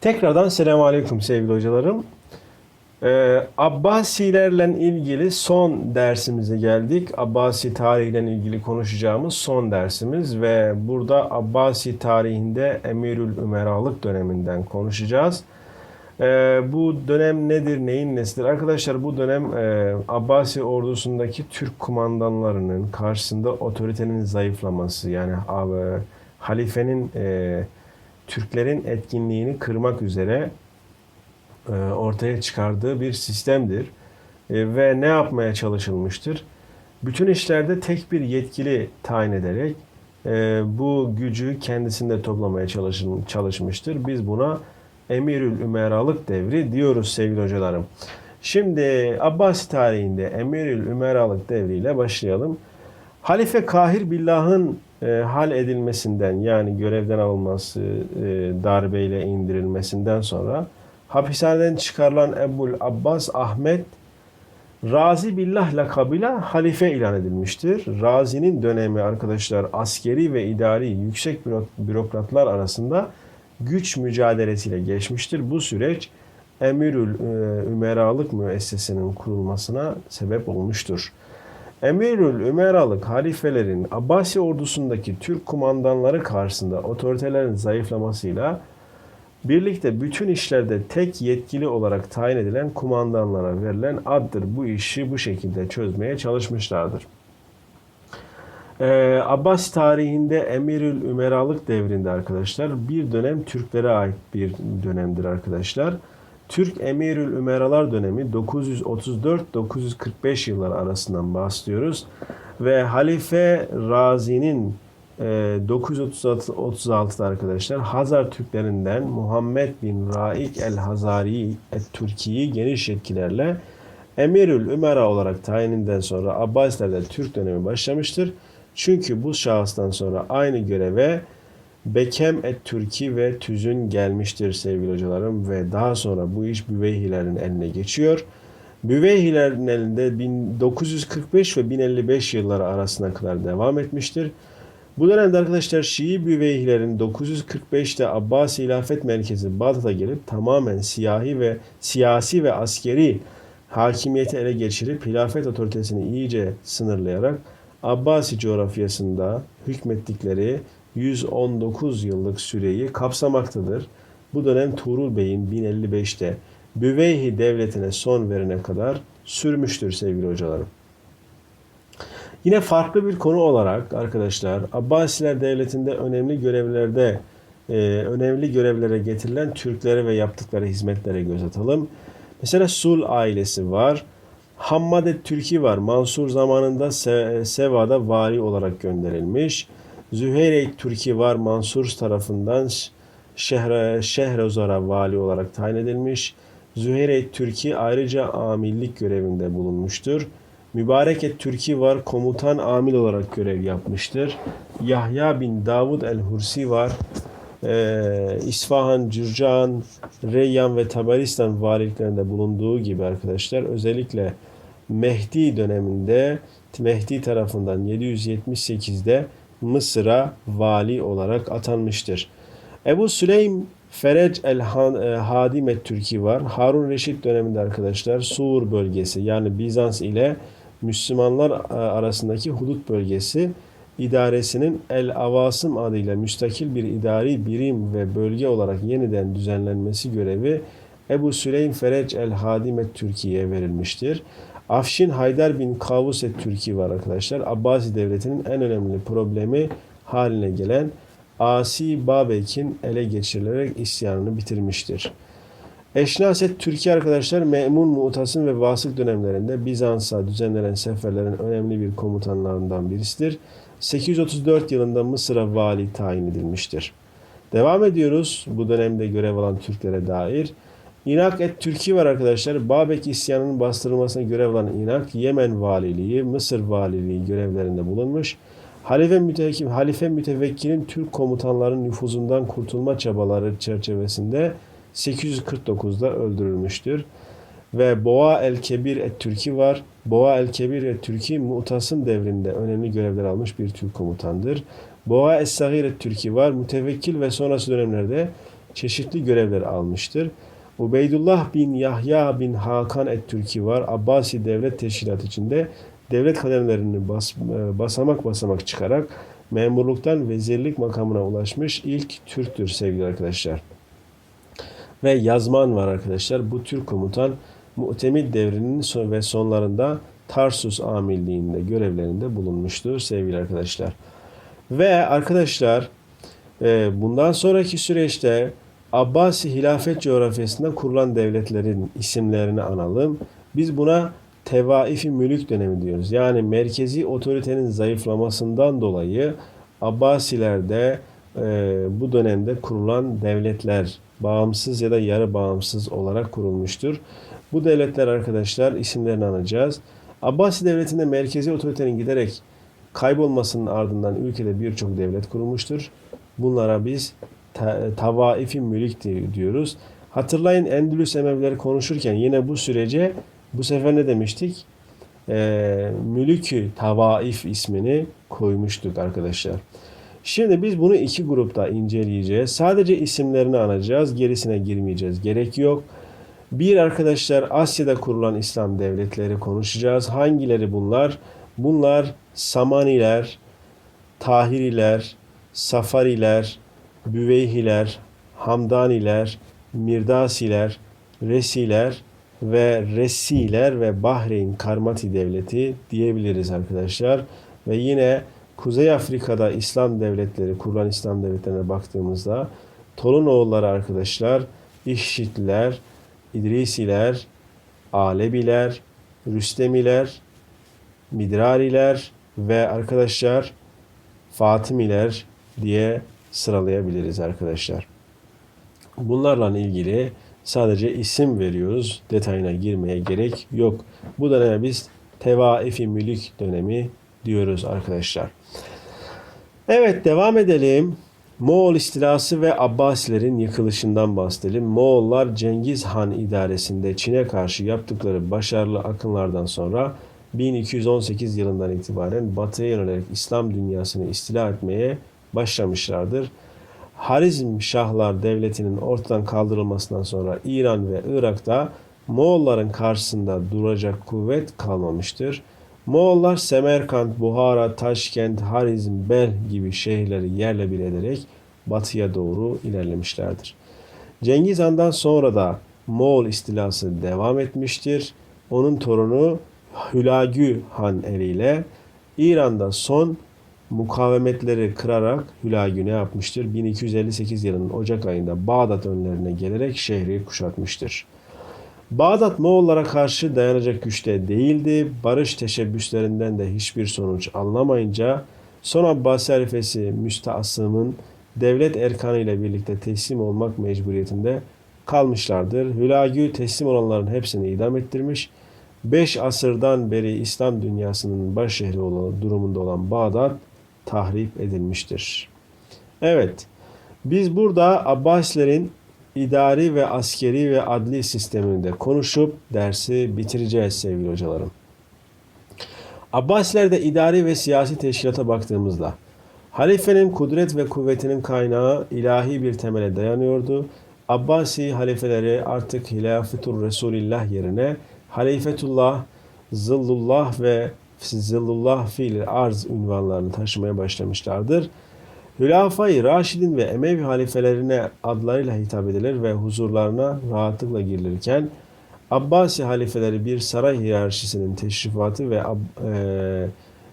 Tekrardan selamun aleyküm sevgili hocalarım. Ee, Abbasilerle ilgili son dersimize geldik. Abbasi tarihiyle ilgili konuşacağımız son dersimiz ve burada Abbasi tarihinde Emirül Ümeralık döneminden konuşacağız. Ee, bu dönem nedir, neyin nesidir? Arkadaşlar bu dönem e, Abbasi ordusundaki Türk kumandanlarının karşısında otoritenin zayıflaması yani e, halifenin e, Türklerin etkinliğini kırmak üzere e, ortaya çıkardığı bir sistemdir. E, ve ne yapmaya çalışılmıştır? Bütün işlerde tek bir yetkili tayin ederek e, bu gücü kendisinde toplamaya çalışın, çalışmıştır. Biz buna Emirül Ümeralık devri diyoruz sevgili hocalarım. Şimdi Abbasi tarihinde Emirül Ümeralık devriyle başlayalım. Halife Kahir Billah'ın e, hal edilmesinden yani görevden alınması, e, darbeyle indirilmesinden sonra hapishaneden çıkarılan Ebul Abbas Ahmet Razi Billah lakabıyla halife ilan edilmiştir. Razi'nin dönemi arkadaşlar askeri ve idari yüksek büro- bürokratlar arasında güç mücadelesiyle geçmiştir. Bu süreç Emirül e, Ümeralık müessesinin kurulmasına sebep olmuştur. Emirül Ümeralık halifelerin Abbasi ordusundaki Türk kumandanları karşısında otoritelerin zayıflamasıyla birlikte bütün işlerde tek yetkili olarak tayin edilen kumandanlara verilen addır. Bu işi bu şekilde çözmeye çalışmışlardır. Ee, Abbas tarihinde Emirül Ümeralık devrinde arkadaşlar bir dönem Türklere ait bir dönemdir arkadaşlar. Türk Emirül Ümeralar dönemi 934-945 yıllar arasından bahsediyoruz. Ve Halife Razi'nin e, 936'da arkadaşlar Hazar Türklerinden Muhammed bin Raik el-Hazari et-Türki'yi geniş yetkilerle Emirül Ümera olarak tayininden sonra Abbasilerde Türk dönemi başlamıştır. Çünkü bu şahıstan sonra aynı göreve Bekem et-Türki ve Tüzün gelmiştir sevgili hocalarım ve daha sonra bu iş Büveyhilerin eline geçiyor. Büveyhilerin elinde 1945 ve 1055 yılları arasına kadar devam etmiştir. Bu dönemde arkadaşlar Şii Büveyhilerin 945'te Abbasi Hilafet Merkezi Bağdat'a gelip tamamen siyahi ve siyasi ve askeri hakimiyeti ele geçirip hilafet otoritesini iyice sınırlayarak Abbasi coğrafyasında hükmettikleri 119 yıllık süreyi kapsamaktadır. Bu dönem Tuğrul Bey'in 1055'te Büveyhi devletine son verene kadar sürmüştür sevgili hocalarım. Yine farklı bir konu olarak arkadaşlar Abbasiler Devleti'nde önemli görevlerde e, önemli görevlere getirilen Türklere ve yaptıkları hizmetlere göz atalım. Mesela Sul ailesi var. Hammadet Türki var. Mansur zamanında Se- Seva'da vali olarak gönderilmiş. Züheyre Türki var. Mansur tarafından Şehre, Şehrozara vali olarak tayin edilmiş. Züheyre Türki ayrıca amillik görevinde bulunmuştur. Mübarek et Türki var. Komutan amil olarak görev yapmıştır. Yahya bin Davud el-Hursi var. Ee, İsfahan, Cürcan, Reyyan ve Tabaristan valiliklerinde bulunduğu gibi arkadaşlar özellikle Mehdi döneminde Mehdi tarafından 778'de Mısır'a vali olarak atanmıştır. Ebu Süleym Ferec el-Hadim et-Türki var. Harun Reşit döneminde arkadaşlar Sur bölgesi yani Bizans ile Müslümanlar arasındaki hudut bölgesi idaresinin El Avasım adıyla müstakil bir idari birim ve bölge olarak yeniden düzenlenmesi görevi Ebu Süleym Ferec el-Hadim et-Türki'ye verilmiştir. Afşin Haydar bin Kavus et-Türki var arkadaşlar. Abbasi devletinin en önemli problemi haline gelen Asi Babek'in ele geçirilerek isyanını bitirmiştir. Eşnaset Türkiye arkadaşlar Memun, Mu'tasım ve Vasık dönemlerinde Bizans'a düzenlenen seferlerin önemli bir komutanlarından birisidir. 834 yılında Mısır'a vali tayin edilmiştir. Devam ediyoruz bu dönemde görev alan Türklere dair. İnak et Türkiye var arkadaşlar. Babek isyanının bastırılmasına görev alan İnak, Yemen valiliği, Mısır valiliği görevlerinde bulunmuş. Halife, mütevekkil, Halife mütevekkilin Türk komutanların nüfuzundan kurtulma çabaları çerçevesinde 849'da öldürülmüştür. Ve Boğa el-Kebir et-Türki var. Boğa el-Kebir et-Türki Mu'tasım devrinde önemli görevler almış bir Türk komutandır. Boğa es-Sagir et-Türki var. Mütevekkil ve sonrası dönemlerde çeşitli görevler almıştır. Ubeydullah bin Yahya bin Hakan et-Türki var. Abbasi Devlet Teşkilatı içinde devlet kademelerini bas, e, basamak basamak çıkarak memurluktan vezirlik makamına ulaşmış ilk Türktür sevgili arkadaşlar. Ve yazman var arkadaşlar. Bu Türk komutan Mu'temid devrinin son ve sonlarında Tarsus amirliğinde görevlerinde bulunmuştur sevgili arkadaşlar. Ve arkadaşlar e, bundan sonraki süreçte Abbasi hilafet coğrafyasında kurulan devletlerin isimlerini analım. Biz buna tevaifi mülük dönemi diyoruz. Yani merkezi otoritenin zayıflamasından dolayı Abbasilerde e, bu dönemde kurulan devletler bağımsız ya da yarı bağımsız olarak kurulmuştur. Bu devletler arkadaşlar isimlerini anacağız. Abbasi devletinde merkezi otoritenin giderek kaybolmasının ardından ülkede birçok devlet kurulmuştur. Bunlara biz tavaifi mülük di- diyoruz. Hatırlayın Endülüs Emevileri konuşurken yine bu sürece bu sefer ne demiştik? Ee, Mülükü Tavaif ismini koymuştuk arkadaşlar. Şimdi biz bunu iki grupta inceleyeceğiz. Sadece isimlerini anacağız. Gerisine girmeyeceğiz. Gerek yok. Bir arkadaşlar Asya'da kurulan İslam devletleri konuşacağız. Hangileri bunlar? Bunlar Samaniler, Tahiriler, Safariler, Büveyhiler, Hamdaniler, Mirdasiler, Resiler ve Resiler ve Bahreyn Karmati Devleti diyebiliriz arkadaşlar. Ve yine Kuzey Afrika'da İslam devletleri, kurulan İslam devletlerine baktığımızda Tolunoğulları arkadaşlar, İşşitliler, İdrisiler, Alebiler, Rüstemiler, Midrariler ve arkadaşlar Fatimiler diye sıralayabiliriz arkadaşlar. Bunlarla ilgili sadece isim veriyoruz. Detayına girmeye gerek yok. Bu döneme biz tevaifi mülük dönemi diyoruz arkadaşlar. Evet devam edelim. Moğol istilası ve Abbasilerin yıkılışından bahsedelim. Moğollar Cengiz Han idaresinde Çin'e karşı yaptıkları başarılı akınlardan sonra 1218 yılından itibaren batıya yönelik İslam dünyasını istila etmeye başlamışlardır. Harizm Şahlar Devleti'nin ortadan kaldırılmasından sonra İran ve Irak'ta Moğolların karşısında duracak kuvvet kalmamıştır. Moğollar Semerkant, Buhara, Taşkent, Harizm, Bel gibi şehirleri yerle bir ederek batıya doğru ilerlemişlerdir. Cengiz Han'dan sonra da Moğol istilası devam etmiştir. Onun torunu Hülagü Han eliyle İran'da son mukavemetleri kırarak Hülagü ne yapmıştır? 1258 yılının Ocak ayında Bağdat önlerine gelerek şehri kuşatmıştır. Bağdat Moğollara karşı dayanacak güçte değildi. Barış teşebbüslerinden de hiçbir sonuç alınamayınca son Abbasi halifesi Müsteasım'ın devlet erkanı ile birlikte teslim olmak mecburiyetinde kalmışlardır. Hülagü teslim olanların hepsini idam ettirmiş. 5 asırdan beri İslam dünyasının baş şehri olan, durumunda olan Bağdat tahrip edilmiştir. Evet, biz burada Abbasilerin idari ve askeri ve adli sisteminde konuşup dersi bitireceğiz sevgili hocalarım. Abbasilerde idari ve siyasi teşkilata baktığımızda halifenin kudret ve kuvvetinin kaynağı ilahi bir temele dayanıyordu. Abbasi halifeleri artık Hilafetur Resulillah yerine Halifetullah, Zıllullah ve Zıllullah fiil arz ünvanlarını taşımaya başlamışlardır. Hülafai Raşidin ve Emevi halifelerine adlarıyla hitap edilir ve huzurlarına rahatlıkla girilirken Abbasi halifeleri bir saray hiyerarşisinin teşrifatı ve e,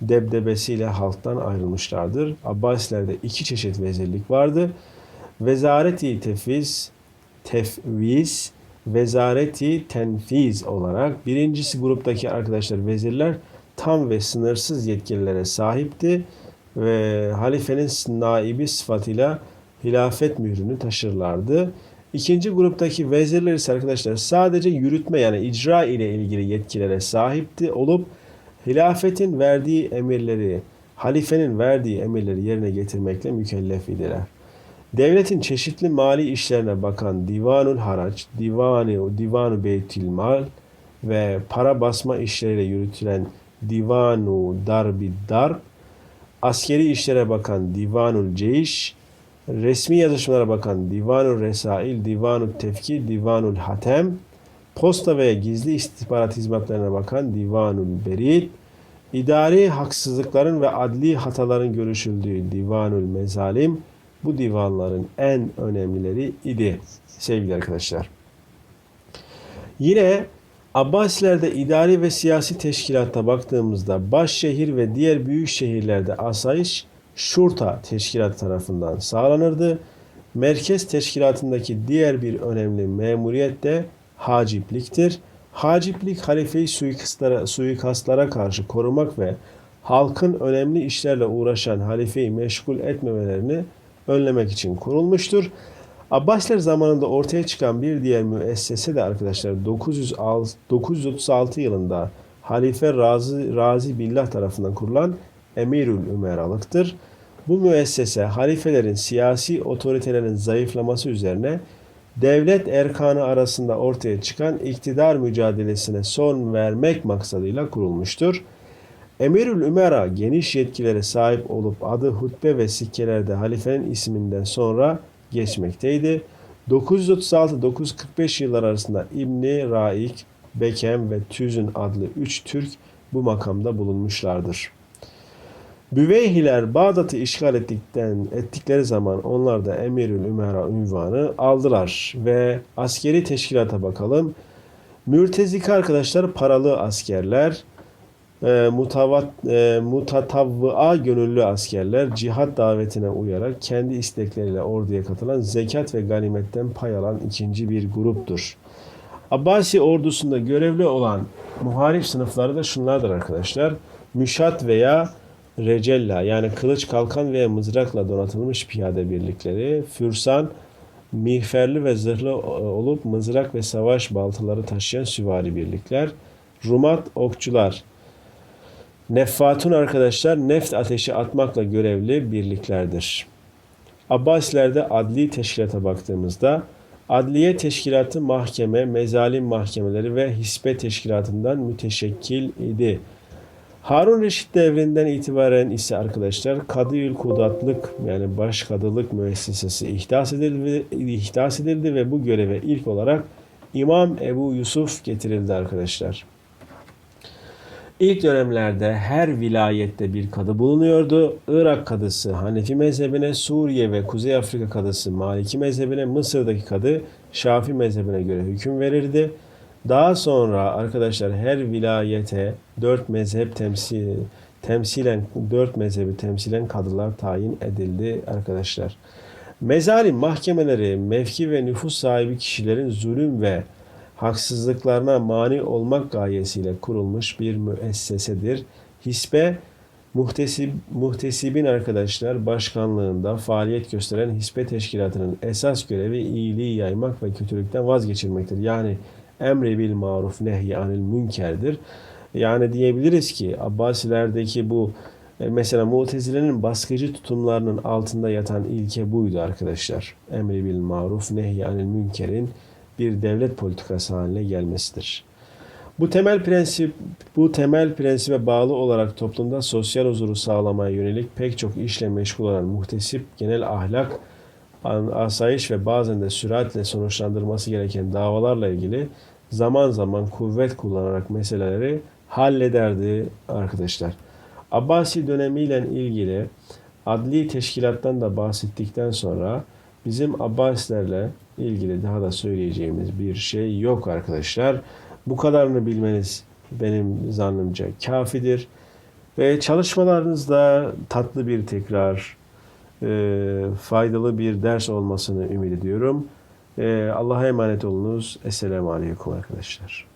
debdebesiyle halktan ayrılmışlardır. Abbasilerde iki çeşit vezirlik vardı. Vezareti tefiz, tefviz, vezareti tenfiz olarak birincisi gruptaki arkadaşlar vezirler tam ve sınırsız yetkililere sahipti ve halifenin naibi sıfatıyla hilafet mührünü taşırlardı. İkinci gruptaki vezirler ise arkadaşlar sadece yürütme yani icra ile ilgili yetkilere sahipti olup hilafetin verdiği emirleri, halifenin verdiği emirleri yerine getirmekle mükellef idiler. Devletin çeşitli mali işlerine bakan Divanul Haraç, Divanu, Divanu Beytil Mal ve para basma işleriyle yürütülen Divanu Darbi Darb, askeri işlere bakan Divanul Ceyş, resmi yazışmalara bakan Divanul Resail, Divanul Tefkir, Divanul Hatem, posta ve gizli istihbarat hizmetlerine bakan Divanul Berit, idari haksızlıkların ve adli hataların görüşüldüğü Divanul Mezalim, bu divanların en önemlileri idi sevgili arkadaşlar. Yine Abbasilerde idari ve siyasi teşkilatta baktığımızda başşehir ve diğer büyük şehirlerde asayiş şurta teşkilatı tarafından sağlanırdı. Merkez teşkilatındaki diğer bir önemli memuriyet de hacipliktir. Haciplik halifeyi suikastlara, suikastlara karşı korumak ve halkın önemli işlerle uğraşan halifeyi meşgul etmemelerini önlemek için kurulmuştur. Abbasiler zamanında ortaya çıkan bir diğer müessese de arkadaşlar 906, 936 yılında Halife Razi, Razi Billah tarafından kurulan Emirül Ümeralıktır. Bu müessese halifelerin siyasi otoritelerin zayıflaması üzerine devlet erkanı arasında ortaya çıkan iktidar mücadelesine son vermek maksadıyla kurulmuştur. Emirül Ümera geniş yetkilere sahip olup adı hutbe ve sikkelerde halifenin isminden sonra geçmekteydi. 936-945 yıllar arasında İbni Raik, Bekem ve Tüzün adlı üç Türk bu makamda bulunmuşlardır. Büveyhiler Bağdat'ı işgal ettikten ettikleri zaman onlar da Emirül Ümera ünvanı aldılar ve askeri teşkilata bakalım. Mürtezika arkadaşlar paralı askerler, e, mutavat, e, mutatavvıa gönüllü askerler cihat davetine uyarak kendi istekleriyle orduya katılan zekat ve ganimetten pay alan ikinci bir gruptur. Abbasi ordusunda görevli olan muharip sınıfları da şunlardır arkadaşlar. Müşat veya recella yani kılıç kalkan veya mızrakla donatılmış piyade birlikleri, fürsan, miğferli ve zırhlı olup mızrak ve savaş baltaları taşıyan süvari birlikler, rumat okçular, Neffatun arkadaşlar neft ateşi atmakla görevli birliklerdir. Abbasilerde adli teşkilata baktığımızda adliye teşkilatı mahkeme, mezalim mahkemeleri ve hisbe teşkilatından müteşekkil idi. Harun Reşit devrinden itibaren ise arkadaşlar Kadıyül Kudatlık yani başkadılık müessesesi ihdas edildi, ihdas edildi ve bu göreve ilk olarak İmam Ebu Yusuf getirildi arkadaşlar. İlk dönemlerde her vilayette bir kadı bulunuyordu. Irak kadısı Hanefi mezhebine, Suriye ve Kuzey Afrika kadısı Maliki mezhebine, Mısır'daki kadı Şafi mezhebine göre hüküm verirdi. Daha sonra arkadaşlar her vilayete dört mezhep temsil, temsilen dört mezhebi temsilen kadılar tayin edildi arkadaşlar. Mezalim mahkemeleri mevki ve nüfus sahibi kişilerin zulüm ve haksızlıklarına mani olmak gayesiyle kurulmuş bir müessesedir. Hisbe muhtesib, muhtesibin arkadaşlar başkanlığında faaliyet gösteren hisbe teşkilatının esas görevi iyiliği yaymak ve kötülükten vazgeçirmektir. Yani emri bil maruf nehy anil münkerdir. Yani diyebiliriz ki Abbasilerdeki bu e, mesela Mutezile'nin baskıcı tutumlarının altında yatan ilke buydu arkadaşlar. Emri bil maruf nehy anil münkerin bir devlet politikası haline gelmesidir. Bu temel prensip bu temel prensibe bağlı olarak toplumda sosyal huzuru sağlamaya yönelik pek çok işle meşgul olan muhtesip genel ahlak, asayiş ve bazen de süratle sonuçlandırması gereken davalarla ilgili zaman zaman kuvvet kullanarak meseleleri hallederdi arkadaşlar. Abbasi dönemiyle ilgili adli teşkilattan da bahsettikten sonra bizim Abbasilerle ilgili daha da söyleyeceğimiz bir şey yok arkadaşlar. Bu kadarını bilmeniz benim zannımca kafidir. Ve çalışmalarınızda tatlı bir tekrar, e, faydalı bir ders olmasını ümit ediyorum. E, Allah'a emanet olunuz. Esselamu Aleyküm arkadaşlar.